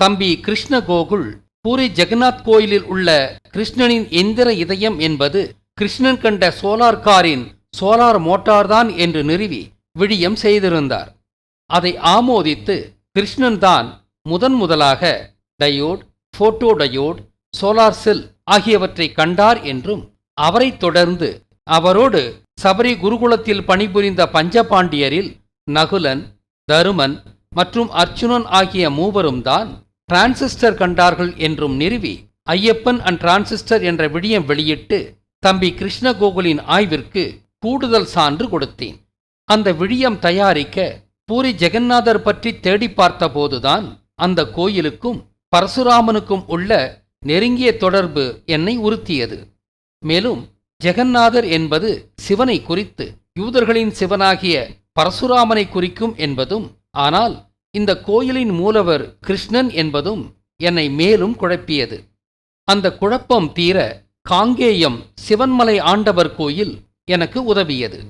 தம்பி கிருஷ்ண கோகுல் பூரி ஜெகநாத் கோயிலில் உள்ள கிருஷ்ணனின் எந்திர இதயம் என்பது கிருஷ்ணன் கண்ட சோலார் காரின் சோலார் மோட்டார்தான் என்று நிறுவி விடியம் செய்திருந்தார். அதை ஆமோதித்து கிருஷ்ணன் தான் முதன் முதலாக diode photo diode solar cell ஆகியவற்றை கண்டார் என்றும் அவரைத் தொடர்ந்து அவரோடு சபரி குருகுலத்தில் பணிபுரிந்த பஞ்சபாண்டியரில் நகுலன் தருமன் மற்றும் அர்ச்சுனன் ஆகிய மூவரும் தான் டிரான்சிஸ்டர் கண்டார்கள் என்றும் நிறுவி ஐயப்பன் அண்ட் டிரான்சிஸ்டர் என்ற விடியம் வெளியிட்டு தம்பி கிருஷ்ண கோகுலின் ஆய்விற்கு கூடுதல் சான்று கொடுத்தேன். அந்த விழியம் தயாரிக்க பூரி ஜெகநாதர் பற்றி தேடி பார்த்தபோதுதான் அந்த கோயிலுக்கும் பரசுராமனுக்கும் உள்ள நெருங்கிய தொடர்பு என்னை உறுத்தியது. மேலும் ஜெகநாதர் என்பது சிவனை குறித்து யூதர்களின் சிவனாகிய பரசுராமனை குறிக்கும் என்பதும் ஆனால் இந்த கோயிலின் மூலவர் கிருஷ்ணன் என்பதும் என்னை மேலும் குழப்பியது. அந்த குழப்பம் தீர காங்கேயம் சிவன்மலை ஆண்டவர் கோயில் எனக்கு உதவியது.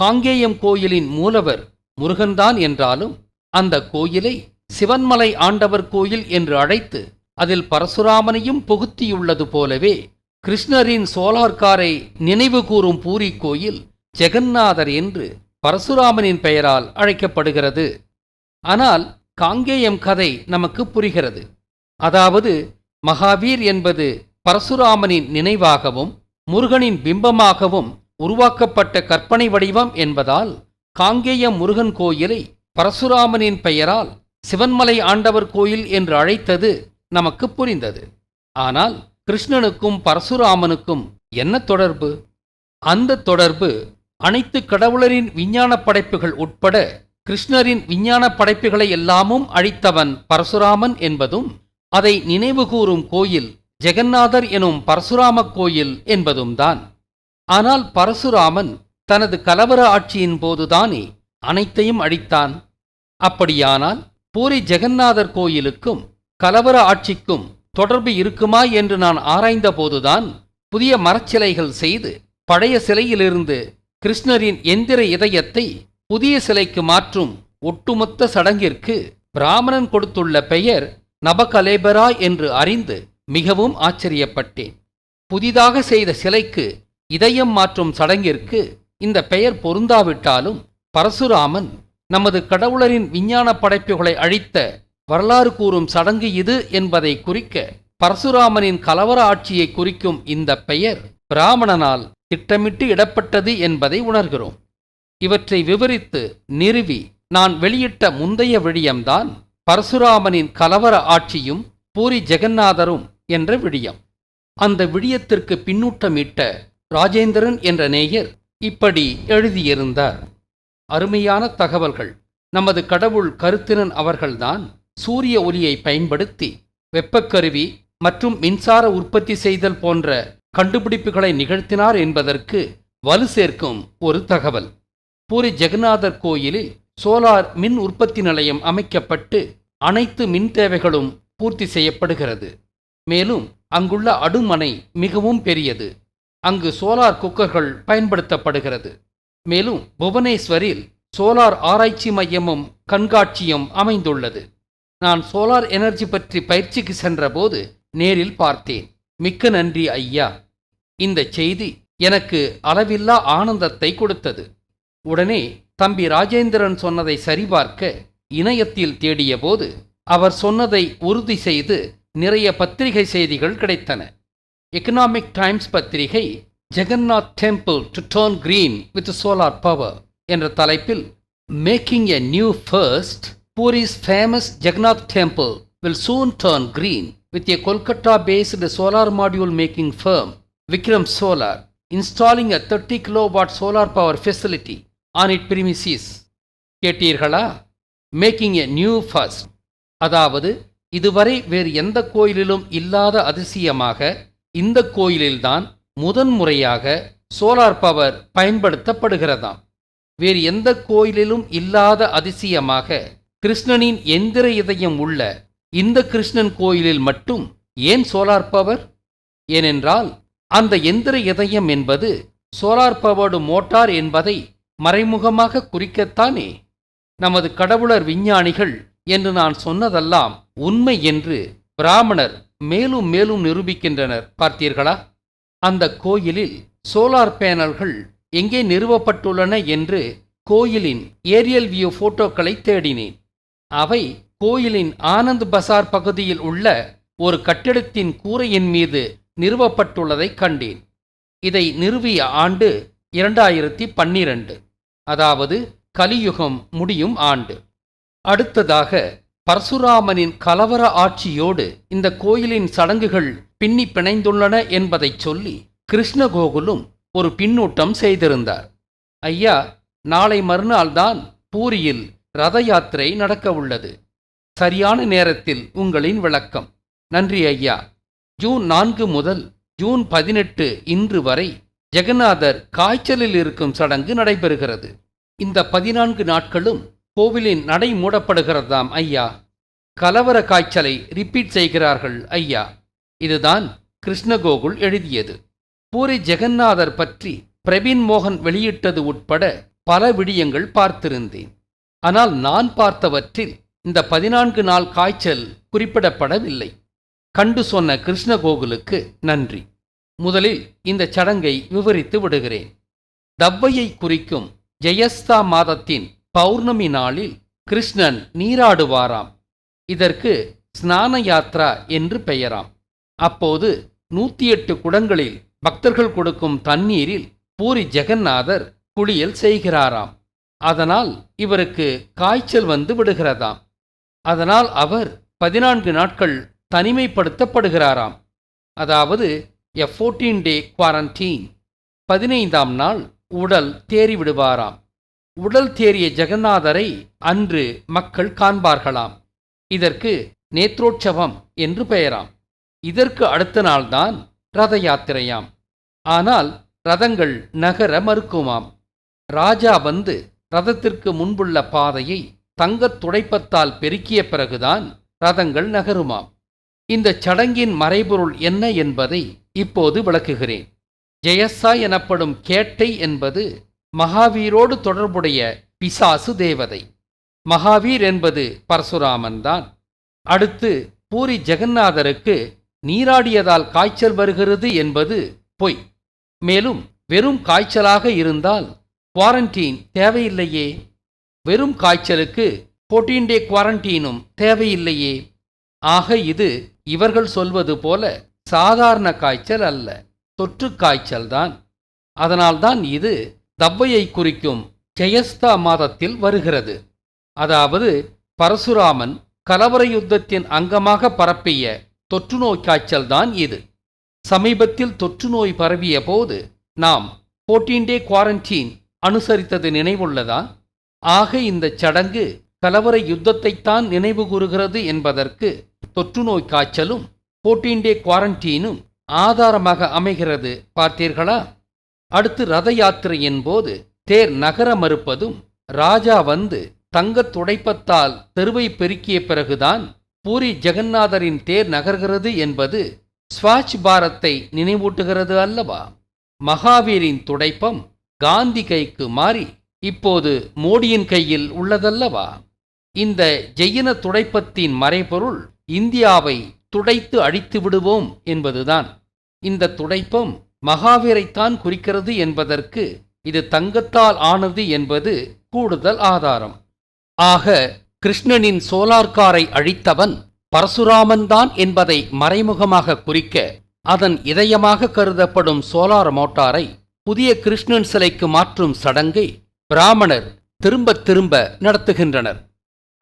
காங்கேயம் கோயிலின் மூலவர் முருகன்தான் என்றாலும் அந்த கோயிலை சிவன்மலை ஆண்டவர் கோயில் என்று அழைத்து அதில் பரசுராமனையும் புகுத்தியுள்ளது போலவே கிருஷ்ணரின் சோலார் காரை நினைவு கூறும் பூரி கோயில் ஜெகந்நாதர் என்று பரசுராமனின் பெயரால் அழைக்கப்படுகிறது. ஆனால் காங்கேயம் கதை நமக்கு புரிகிறது. அதாவது மகாவீர் என்பது பரசுராமனின் நினைவாகவும் முருகனின் பிம்பமாகவும் உருவாக்கப்பட்ட கற்பனை வடிவம் என்பதால் காங்கேயம் முருகன் கோயிலை பரசுராமனின் பெயரால் சிவன்மலை ஆண்டவர் கோயில் என்று அழைத்தது நமக்கு புரிந்தது. ஆனால் கிருஷ்ணனுக்கும் பரசுராமனுக்கும் என்ன தொடர்பு? அந்த தொடர்பு அனைத்து கடவுளரின் விஞ்ஞான படைப்புகள் உட்பட கிருஷ்ணரின் விஞ்ஞான படைப்புகளை எல்லாமும் அழித்தவன் பரசுராமன் என்பதும் அதை நினைவுகூரும் கோயில் ஜெகநாதர் எனும் பரசுராம கோயில் என்பதும் தான் ஆனால் பரசுராமன் தனது கலவர ஆட்சியின் போதுதானே அனைத்தையும் அழித்தான். அப்படியானால் பூரி ஜெகநாதர் கோயிலுக்கும் கலவர ஆட்சிக்கும் தொடர்பு இருக்குமா என்று நான் ஆராய்ந்த போதுதான் புதிய மரச்சிலைகள் செய்து பழைய சிலையிலிருந்து கிருஷ்ணரின் எந்திர இதயத்தை புதிய சிலைக்கு மாற்றும் ஒட்டுமொத்த சடங்கிற்கு பிராமணன் கொடுத்துள்ள பெயர் நபகலேபரா என்று அறிந்து மிகவும் ஆச்சரியப்பட்டேன். புதிதாக செய்த சிலைக்கு இதயம் மாற்றும் சடங்கிற்கு இந்த பெயர் பொருந்தாவிட்டாலும் பரசுராமன் நமது கடவுளரின் விஞ்ஞான படைப்புகளை அழித்த வரலாறு கூறும் சடங்கு இது என்பதை குறிக்க பரசுராமனின் கலவர ஆட்சியை குறிக்கும் இந்த பெயர் பிராமணனால் திட்டமிட்டு இடப்பட்டது என்பதை உணர்கிறோம். இவற்றை விவரித்து நிறுவி நான் வெளியிட்ட முந்தைய விழியம்தான் பரசுராமனின் கலவர ஆட்சியும் பூரி ஜெகநாதரும் என்ற விழியம். அந்த விழியத்திற்கு பின்னூட்டமிட்ட ராஜேந்திரன் என்ற நேயர் இப்படி எழுதியிருந்தார். அருமையான தகவல்கள். நமது கடவுள் கருத்தினன் அவர்கள்தான் சூரிய ஒலியை பயன்படுத்தி வெப்பக்கருவி மற்றும் மின்சார உற்பத்தி செய்தல் போன்ற கண்டுபிடிப்புகளை நிகழ்த்தினார் என்பதற்கு வலு சேர்க்கும் ஒரு தகவல். பூரி ஜெகநாதர் கோயிலில் சோலார் மின் உற்பத்தி நிலையம் அமைக்கப்பட்டு அனைத்து மின் தேவைகளும் பூர்த்தி செய்யப்படுகிறது. மேலும் அங்குள்ள அடுமனை மிகவும் பெரியது. அங்கு சோலார் குக்கர்கள் பயன்படுத்தப்படுகிறது. மேலும் புவனேஸ்வரில் சோலார் ஆராய்ச்சி மையமும் கண்காட்சியும் அமைந்துள்ளது. நான் சோலார் எனர்ஜி பற்றி பயிற்சிக்கு சென்றபோது நேரில் பார்த்தேன். மிக்க நன்றி ஐயா. இந்த செய்தி எனக்கு அளவில்லா ஆனந்தத்தை கொடுத்தது. உடனே தம்பி ராஜேந்திரன் சொன்னதை சரிபார்க்க இணையத்தில் தேடியபோது அவர் சொன்னதை உறுதி செய்து நிறைய பத்திரிகை செய்திகள் கிடைத்தன. எக்கனாமிக் டைம்ஸ் பத்திரிகை Jagannath temple to turn green with solar power என்ற தலைப்பில் making a new first Puri's famous Jagannath temple will soon turn green with a Kolkata based solar module making firm Vikram Solar installing a thirty kilowatt solar power facility on its premises கேட்டீர்களா? Making a new first அதாவது இதுவரை வேறு எந்த கோயிலிலும் இல்லாத அதிசயமாக இந்த கோயிலில்தான் முதன்முறையாக solar power பயன்படுத்தப்படுகிறதாம். வேறு எந்த கோயிலிலும் இல்லாத அதிசயமாக கிருஷ்ணனின் எந்திர இதயம் உள்ள இந்த கிருஷ்ணன் கோயிலில் மட்டும் ஏன் சோலார் பவர் ஏனென்றால் அந்த எந்திர இதயம் என்பது சோலார் பவர்டு மோட்டார் என்பதை மறைமுகமாக குறிக்கத்தானே? நமது கடவுளர் விஞ்ஞானிகள் என்று நான் சொன்னதெல்லாம் உண்மை என்று பிராமணர் மேலும் மேலும் நிரூபிக்கின்றனர். பார்த்தீர்களா? அந்த கோயிலில் சோலார் பேனல்கள் எங்கே நிறுவப்பட்டுள்ளன என்று கோயிலின் ஏரியல் வியூ போட்டோக்களை தேடினேன். அவை கோயிலின் ஆனந்த் பசார் பகுதியில் உள்ள ஒரு கட்டிடத்தின் கூரையின் மீது நிறுவப்பட்டுள்ளதை கண்டேன். இதை நிறுவிய ஆண்டு இரண்டாயிரத்தி பன்னிரண்டு. அதாவது கலியுகம் முடியும் ஆண்டு. அடுத்ததாக பரசுராமனின் கலவர ஆட்சியோடு இந்த கோயிலின் சடங்குகள் பின்னி பிணைந்துள்ளன என்பதை சொல்லி கிருஷ்ணகோகுலும் ஒரு பின்னூட்டம் செய்திருந்தார். ஐயா நாளை மறுநாள்தான் பூரியில் ரத யாத்திரை நடக்க உள்ளது. சரியான நேரத்தில் உங்களின் விளக்கம். நன்றி ஐயா. ஜூன் நான்கு முதல் ஜூன் பதினெட்டு இன்று வரை ஜெகநாதர் காய்ச்சலில் இருக்கும் சடங்கு நடைபெறுகிறது. இந்த பதினான்கு நாட்களும் கோவிலின் நடை மூடப்படுகிறதாம் ஐயா. கலவர காய்ச்சலை ரிப்பீட் செய்கிறார்கள் ஐயா. இதுதான் கிருஷ்ணகோகுல் எழுதியது. பூரி ஜெகநாதர் பற்றி பிரவீன் மோகன் வெளியிட்டது உட்பட பல விடியங்கள் பார்த்திருந்தேன். ஆனால் நான் பார்த்தவற்றில் இந்த பதினான்கு நாள் காய்ச்சல் குறிப்பிடப்படவில்லை. கண்டு சொன்ன கிருஷ்ணகோகுலுக்கு நன்றி. முதலில் இந்த சடங்கை விவரித்து விடுகிறேன். தவ்வையை குறிக்கும் ஜெயஸ்தா மாதத்தின் பௌர்ணமி நாளில் கிருஷ்ணன் நீராடுவாராம். இதற்கு ஸ்நான யாத்ரா என்று பெயராம். அப்போது நூத்தி எட்டு குடங்களில் பக்தர்கள் கொடுக்கும் தண்ணீரில் பூரி ஜெகநாதர் குளியல் செய்கிறாராம். அதனால் இவருக்கு காய்ச்சல் வந்து விடுகிறதாம். அதனால் அவர் பதினான்கு நாட்கள் தனிமைப்படுத்தப்படுகிறாராம். அதாவது எ ஃபோர்டீன் டே குவாரண்டீன் பதினைந்தாம் நாள் உடல் தேறி விடுவாராம் உடல் தேறிய ஜெகநாதரை அன்று மக்கள் காண்பார்களாம். இதற்கு நேத்ரோற்சவம் என்று பெயராம். இதற்கு அடுத்த நாள்தான் ரத யாத்திரையாம் ஆனால் ரதங்கள் நகர மறுக்குமாம். ராஜா வந்து ரதத்திற்கு முன்புள்ள பாதையை தங்கத் துடைப்பத்தால் பெருக்கிய பிறகுதான் ரதங்கள் நகருமாம். இந்த சடங்கின் மறைபொருள் என்ன என்பதை இப்போது விளக்குகிறேன். ஜெயசா எனப்படும் கேட்டை என்பது மகாவீரோடு தொடர்புடைய பிசாசு தேவதை. மகாவீர் என்பது பரசுராமன் தான். அடுத்து பூரி ஜெகநாதருக்கு நீராடியதால் காய்ச்சல் வருகிறது என்பது பொய். மேலும் வெறும் காய்ச்சலாக இருந்தால் குவாரண்டீன் தேவையில்லையே. வெறும் காய்ச்சலுக்கு ஃபோர்டீன் டே குவாரண்டீனும் தேவையில்லையே. ஆக இது இவர்கள் சொல்வது போல சாதாரண காய்ச்சல் அல்ல. தொற்று காய்ச்சல்தான் அதனால்தான் இது தவ்வையை குறிக்கும் ஜெயஸ்தா மாதத்தில் வருகிறது. அதாவது பரசுராமன் கலவர யுத்தத்தின் அங்கமாக பரப்பிய தொற்றுநோய் காய்ச்சல்தான் இது. சமீபத்தில் தொற்றுநோய் பரவிய போது நாம் ஃபோர்டீன் டே குவாரண்டீன் அனுசரித்தது நினைவுள்ளதா? ஆக இந்த சடங்கு கலவர யுத்தத்தைத்தான் நினைவு கூறுகிறது என்பதற்கு தொற்றுநோய் காய்ச்சலும் ஃபோர்டீன் டே குவாரண்டீனும் ஆதாரமாக அமைகிறது பார்த்தீர்களா? அடுத்து ரத யாத்திரையின் போது தேர் நகர மறுப்பதும் ராஜா வந்து தங்கத் துடைப்பத்தால் தெருவை பெருக்கிய பிறகுதான் பூரி ஜெகநாதரின் தேர் நகர்கிறது என்பது ஸ்வாச் பாரத்தை நினைவூட்டுகிறது அல்லவா? மகாவீரின் துடைப்பம் காந்தி கைக்கு மாறி இப்போது மோடியின் கையில் உள்ளதல்லவா? இந்த ஜெயின துடைப்பத்தின் மறைபொருள் இந்தியாவை துடைத்து அழித்து விடுவோம் என்பதுதான். இந்த துடைப்பம் மகாவீரைத்தான் குறிக்கிறது என்பதற்கு இது தங்கத்தால் ஆனது என்பது கூடுதல் ஆதாரம். ஆக கிருஷ்ணனின் சோலார்காரை அழித்தவன் பரசுராமன்தான் என்பதை மறைமுகமாக குறிக்க அதன் இதயமாக கருதப்படும் சோலார் மோட்டாரை புதிய கிருஷ்ணன் சிலைக்கு மாற்றும் சடங்கை பிராமணர் திரும்ப திரும்ப நடத்துகின்றனர்.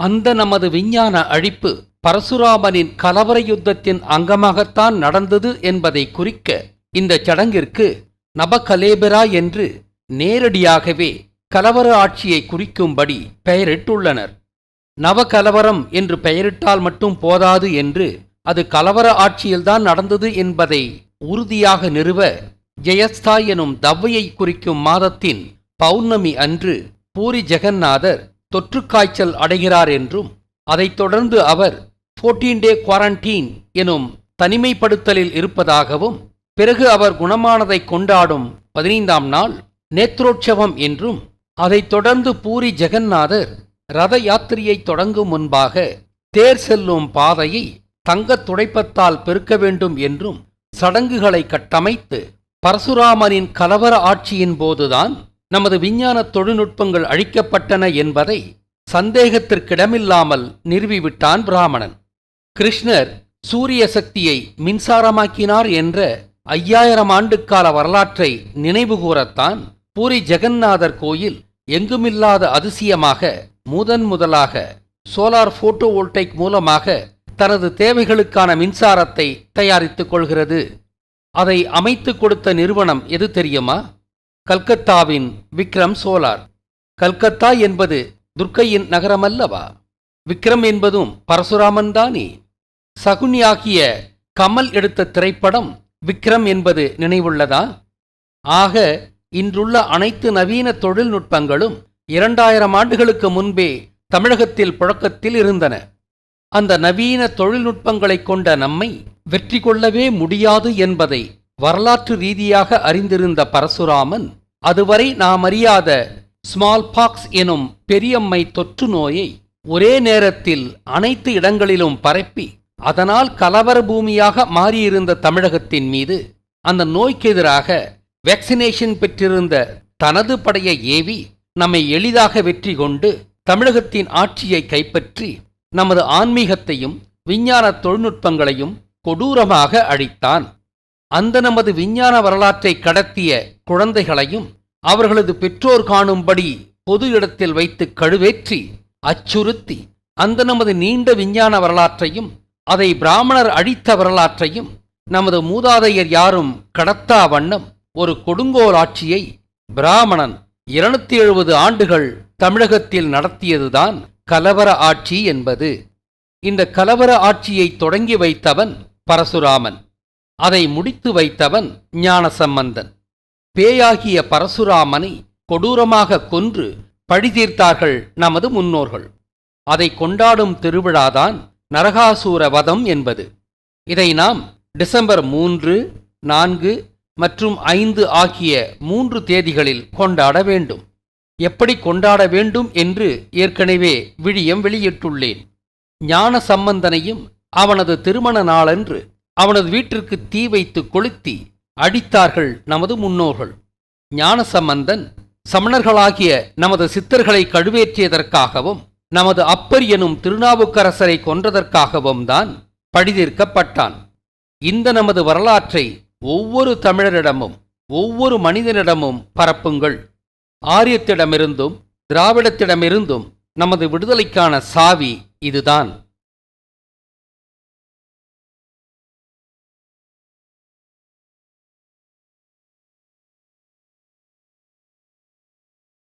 அந்த நமது விஞ்ஞான அழிப்பு பரசுராமனின் கலவர யுத்தத்தின் அங்கமாகத்தான் நடந்தது என்பதை குறிக்க இந்த சடங்கிற்கு நபகலேபரா என்று நேரடியாகவே கலவர ஆட்சியை குறிக்கும்படி பெயரிட்டுள்ளனர். நவகலவரம் என்று பெயரிட்டால் மட்டும் போதாது என்று அது கலவர ஆட்சியில்தான் நடந்தது என்பதை உறுதியாக நிறுவ ஜெயஸ்தா எனும் தவ்வையை குறிக்கும் மாதத்தின் பௌர்ணமி அன்று பூரி ஜெகநாதர் தொற்றுக்காய்ச்சல் அடைகிறார் என்றும் அதைத் தொடர்ந்து அவர் ஃபோர்டீன் டே குவாரண்டீன் எனும் தனிமைப்படுத்தலில் இருப்பதாகவும் பிறகு அவர் குணமானதை கொண்டாடும் பதினைந்தாம் நாள் நேத்ரோற்சவம் என்றும் அதைத் தொடர்ந்து பூரி ஜெகநாதர் ரத யாத்திரையை தொடங்கும் முன்பாக தேர் செல்லும் பாதையை தங்கத் துடைப்பத்தால் பெருக்க வேண்டும் என்றும் சடங்குகளை கட்டமைத்து பரசுராமனின் கலவர ஆட்சியின் போதுதான் நமது விஞ்ஞான தொழில்நுட்பங்கள் அழிக்கப்பட்டன என்பதை சந்தேகத்திற்கிடமில்லாமல் நிறுவிவிட்டான் பிராமணன். கிருஷ்ணர் சூரிய சக்தியை மின்சாரமாக்கினார் என்ற ஐயாயிரம் ஆண்டுக்கால வரலாற்றை நினைவுகூரத்தான் பூரி ஜெகந்நாதர் கோயில் எங்குமில்லாத அதிசயமாக முதன் முதலாக சோலார் போட்டோ வோல்டைக் மூலமாக தனது தேவைகளுக்கான மின்சாரத்தை தயாரித்துக் கொள்கிறது. அதை அமைத்துக் கொடுத்த நிறுவனம் எது தெரியுமா? கல்கத்தாவின் விக்ரம் சோலார். கல்கத்தா என்பது துர்க்கையின் நகரமல்லவா? விக்ரம் என்பதும் பரசுராமன் தானே? சகுனியாகிய கமல் எடுத்த திரைப்படம் விக்ரம் என்பது நினைவுள்ளதா? ஆக இன்றுள்ள அனைத்து நவீன தொழில்நுட்பங்களும் இரண்டாயிரம் ஆண்டுகளுக்கு முன்பே தமிழகத்தில் புழக்கத்தில் இருந்தன. அந்த நவீன தொழில்நுட்பங்களைக் கொண்ட நம்மை வெற்றி கொள்ளவே முடியாது என்பதை வரலாற்று ரீதியாக அறிந்திருந்த பரசுராமன் அதுவரை நாம் அறியாத ஸ்மால் பாக்ஸ் எனும் பெரியம்மை தொற்று நோயை ஒரே நேரத்தில் அனைத்து இடங்களிலும் பரப்பி அதனால் கலவர பூமியாக மாறியிருந்த தமிழகத்தின் மீது அந்த நோய்க்கு எதிராக வேக்சினேஷன் பெற்றிருந்த தனது படையை ஏவி நம்மை எளிதாக வெற்றி கொண்டு தமிழகத்தின் ஆட்சியை கைப்பற்றி நமது ஆன்மீகத்தையும் விஞ்ஞான தொழில்நுட்பங்களையும் கொடூரமாக அழித்தான். அந்த நமது விஞ்ஞான வரலாற்றை கடத்திய குழந்தைகளையும் அவர்களது பெற்றோர் காணும்படி பொது இடத்தில் வைத்து கழுவேற்றி அச்சுறுத்தி அந்த நமது நீண்ட விஞ்ஞான வரலாற்றையும் அதை பிராமணர் அழித்த வரலாற்றையும் நமது மூதாதையர் யாரும் கடத்தா வண்ணம் ஒரு கொடுங்கோல் ஆட்சியை பிராமணன் இருநூத்தி எழுபது ஆண்டுகள் தமிழகத்தில் நடத்தியதுதான் கலவர ஆட்சி என்பது. இந்த கலவர ஆட்சியை தொடங்கி வைத்தவன் பரசுராமன். அதை முடித்து வைத்தவன் ஞானசம்பந்தன். பேயாகிய பரசுராமனை கொடூரமாக கொன்று பழி தீர்த்தார்கள் நமது முன்னோர்கள். அதை கொண்டாடும் திருவிழாதான் நரகாசூர வதம் என்பது. இதை நாம் டிசம்பர் மூன்று நான்கு மற்றும் ஐந்து ஆகிய மூன்று தேதிகளில் கொண்டாட வேண்டும். எப்படி கொண்டாட வேண்டும் என்று ஏற்கனவே விழியம் வெளியிட்டுள்ளேன். ஞான சம்பந்தனையும் அவனது திருமண நாளன்று அவனது வீட்டிற்கு தீ வைத்து கொளுத்தி அடித்தார்கள் நமது முன்னோர்கள். ஞான சம்பந்தன் சமணர்களாகிய நமது சித்தர்களை கழுவேற்றியதற்காகவும் நமது அப்பர் எனும் திருநாவுக்கரசரை கொன்றதற்காகவும் தான் பழிதீர்க்கப்பட்டான். இந்த நமது வரலாற்றை ஒவ்வொரு தமிழரிடமும் ஒவ்வொரு மனிதனிடமும் பரப்புங்கள். ஆரியத்திடமிருந்தும் திராவிடத்திடமிருந்தும் நமது விடுதலைக்கான சாவி இதுதான்.